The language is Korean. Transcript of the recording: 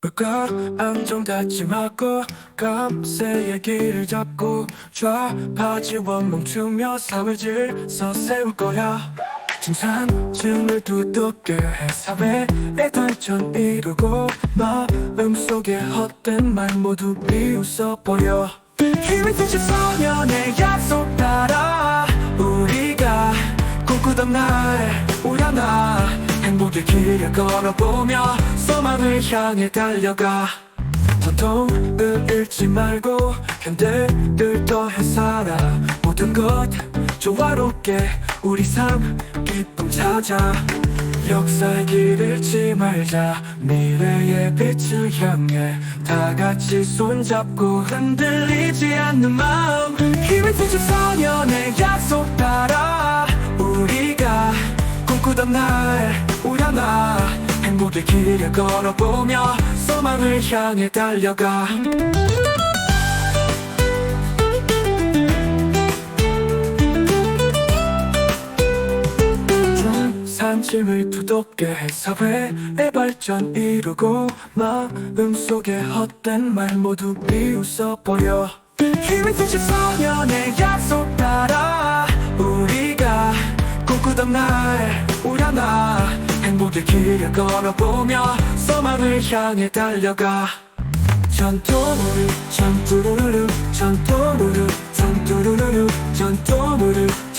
불가 안정 닫지 말고 감세의 길을 잡고 좌파지워 멈추며 삶을 질서 세울 거야. 중산층을 두텁게 해. 사회의 발전 이루고 마음속에 헛된 말 모두 비웃어버려. 힘이 드신 소년의 약속 따라 우리가 꿈꾸던 날 우려나 행복의 길을 걸어보며 소망을 향해 달려가. 전통을 잃지 말고 현대를 더해 살아. 모든 것 조화롭게 우리 삶 기쁨 찾아. 역사의 길 잃지 말자. 미래의 빛을 향해 다 같이 손잡고 흔들리지 않는 마음. 힘을 꽂힌 소년의 약속 따라 우리가 꿈꾸던 날 행복의 길을 걸어보며 소망을 향해 달려가. 산짐을 두텁게 해 사회의 발전 이루고 마음속에 헛된 말 모두 비웃어버려. 힘이 드신 소년의 약속 따라 우리가 꿈꾸던 날 우려나 길을 걸어보며 소망을 향해 달려가. 전토무르 전투루루루 전토무르 가